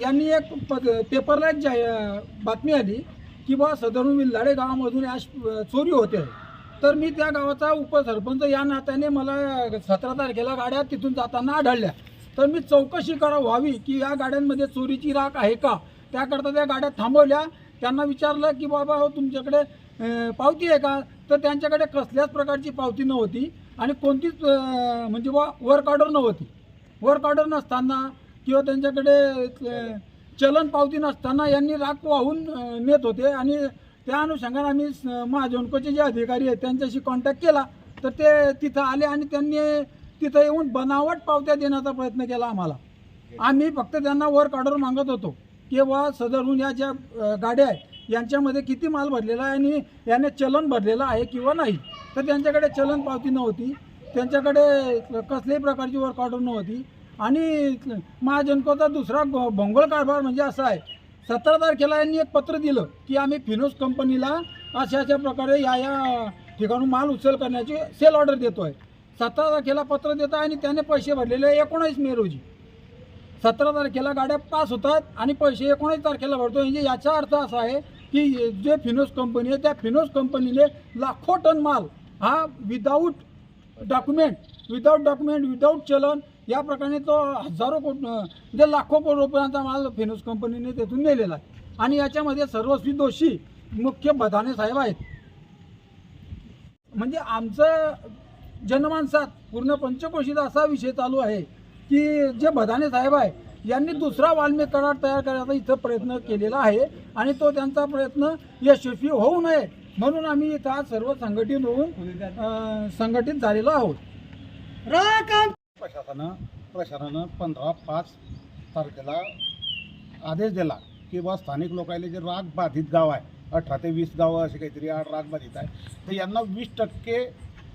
यांनी एक पद पेपरला एक बातमी आली की बा सदरून विल्लाडे गावामधून ॲश चोरी होते तर मी त्या गावाचा उपसरपंच या नात्याने मला सतरा तारखेला गाड्या तिथून जाताना आढळल्या. तर मी चौकशी करा व्हावी की या गाड्यांमध्ये चोरीची राख आहे का? त्याकरता त्या गाड्या थांबवल्या. त्यांना विचारलं की बाबा हो तुमच्याकडे पावती आहे का? तर त्यांच्याकडे कसल्याच प्रकारची पावती नव्हती आणि कोणतीच म्हणजे बा वर्क ऑर्डर नव्हती. वर्क ऑर्डर नसताना किंवा त्यांच्याकडे चलन पावती नसताना यांनी राख वाहून नेत होते. आणि त्या अनुषंगाने आम्ही स- महाजनकोचे जे अधिकारी आहेत त्यांच्याशी कॉन्टॅक्ट केला. तर ते तिथं आले आणि त्यांनी तिथं येऊन बनावट पावत्या देण्याचा प्रयत्न केला आम्हाला. आम्ही फक्त त्यांना वर्क ऑर्डर मागत होतो. की सदरहून या ज्या गाड्या आहेत यांच्यामध्ये किती माल भरलेला आहे आणि याने चलन भरलेलं आहे किंवा नाही. तर त्यांच्याकडे चलन पावती नव्हती. त्यांच्याकडे कसल्याही प्रकारची वर्क ऑर्डर नव्हती. आणि महाजनकोचा दुसरा गो- भोंगळ कारभार म्हणजे असा आहे. सतरा तारखेला यांनी एक पत्र दिलं की आम्ही फिनोस कंपनीला अशा अशा प्रकारे या या ठिकाणून माल उचल करण्याची सेल ऑर्डर देतो आहे सतरा तारखेला पत्र देत आहे आणि त्याने पैसे भरलेले एकोणावीस मे रोजी. सतरा तारखेला गाड्या पास होतात आणि पैसे एकोणीस तारखेला भरतो म्हणजे याचा अर्थ असा आहे की जे फिनोस कंपनी आहे त्या फिनोस कंपनीने लाखो टन माल हा without document without document without चलन या प्रकारे तो हजारो कोट म्हणजे लाखो कोटी रुपयांचा माल फिनोस कंपनीने तेथून नेलेला आहे. आणि याच्यामध्ये सर्वस्वी दोषी मुख्य बधाने साहेब आहेत. म्हणजे आमचं जनमानसात पूर्ण पंचकोशीचा असा विषय चालू आहे की जे बधाने साहेब आहे यांनी दुसरा वाल्मिक करार तयार करायचा इथं प्रयत्न केलेला आहे आणि तो त्यांचा प्रयत्न यशस्वी होऊ नये म्हणून आम्ही इथं आज सर्व संघटित होऊन संघटित झालेलो आहोत. प्रशासनानं प्रशासनानं पंधरा पाच तारखेला आदेश दिला की बा स्थानिक लोकांना जे राग बाधित गाव आहे अठरा ते वीस गावं असे काहीतरी आठ राग बाधित आहे तर यांना वीस टक्के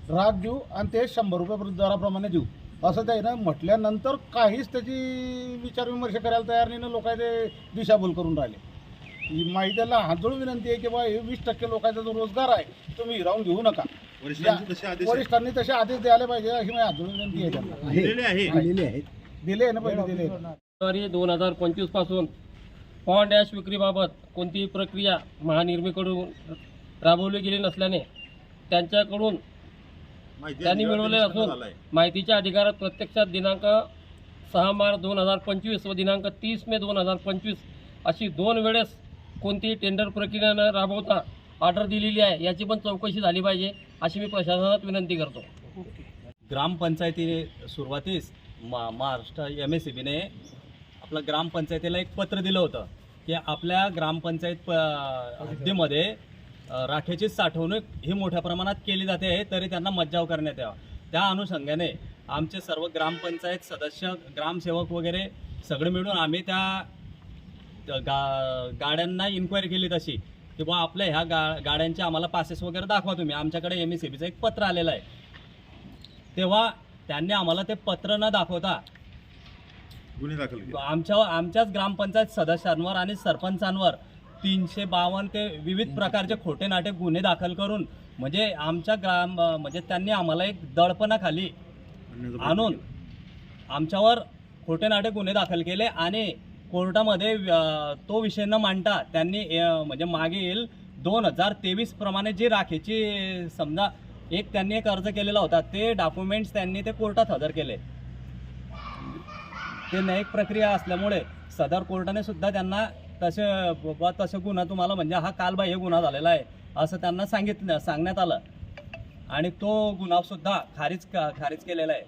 राग देऊ आणि ते शंभर रुपये दराप्रमाणे देऊ. असं त्यानं म्हटल्यानंतर काहीच त्याची विचारविमर्श करायला तयार नाही ना लोकांचे दिशाभूल करून राहिले. ही माहितीला हात विनंती आहे की बा हे वीस टक्के लोकांचा जो रोजगार आहे तुम्ही हिरावून घेऊ नका. वरिष्ठांचे तसे आदेश आहेत. वरिष्ठांनी तसे आदेश द्यायला पाहिजे अशी माझी हात जोडून विनंती आहे. त्यांना दिलेले आहे. दिले ना पहिले दिले. जानेवारी दोन हजार पंचवीसपासून पॉन्ड ॲश विक्रीबाबत कोणतीही प्रक्रिया महानिर्मीकडून राबवली गेली नसल्याने त्यांच्याकडून माहिती त्यांनी अधिकार मिळवले असून. माहितीच्या अधिकारात प्रत्यक्षात दिनांक सहा मार्च दोन हजार पंचवीस व दिनांक तीस मे दोन हजार पंचवीस अशी दोन वेळेस कोणतीही टेंडर प्रक्रिया न राबवता ऑर्डर दिलेली आहे याची पण चौकशी झाली पाहिजे अशी मी प्रशासनात विनंती करतो. ग्रामपंचायतीने सुरुवातीस मा महाराष्ट्र एम एस सी बीने आपलं ग्रामपंचायतीला एक पत्र दिलं होतं की आपल्या ग्रामपंचायत प हद्दीमध्ये राखेची साठवणूक ही मोठ्या प्रमाणात केली जाते तरी त्यांना मज्जाव करण्यात यावा. त्या अनुषंगाने आमचे सर्व ग्रामपंचायत सदस्य ग्रामसेवक वगैरे सगळे मिळून आम्ही त्या गा गाड्यांना इन्क्वायरी केली तशी. की बुवा आपल्या ह्या गा गाड्यांचे आम्हाला पासेस वगैरे दाखवा तुम्ही. आमच्याकडे एम एस बीचं एक पत्र आलेलं आहे. तेव्हा त्यांनी आम्हाला ते पत्र न दाखवता गुन्हे दाखल आमच्या आमच्याच ग्रामपंचायत सदस्यांवर आणि सरपंचांवर तीनशे बावन्न ते विविध प्रकारचे खोटे नाटे गुन्हे दाखल करून म्हणजे आमच्या ग्राम म्हणजे त्यांनी आम्हाला एक दडपणाखाली आणून आमच्यावर खोटे नाटे गुन्हे दाखल केले आणि कोर्टामध्ये तो विषय न मांडता त्यांनी म्हणजे मागील दोन हजार तेवीस प्रमाणे जी राखेची समजा एक त्यांनी एक अर्ज केलेला होता ते डॉक्युमेंट्स त्यांनी ते कोर्टात हजर केले. ते न्यायिक प्रक्रिया असल्यामुळे सदर कोर्टाने सुद्धा त्यांना तसे बाबा तसे गुन्हा तुम्हाला म्हणजे हा कालबाह्य गुन्हा झालेला आहे असं त्यांना सांगितलं सांगण्यात आलं. आणि तो गुन्हा सुद्धा खारीज खारिज केलेला आहे.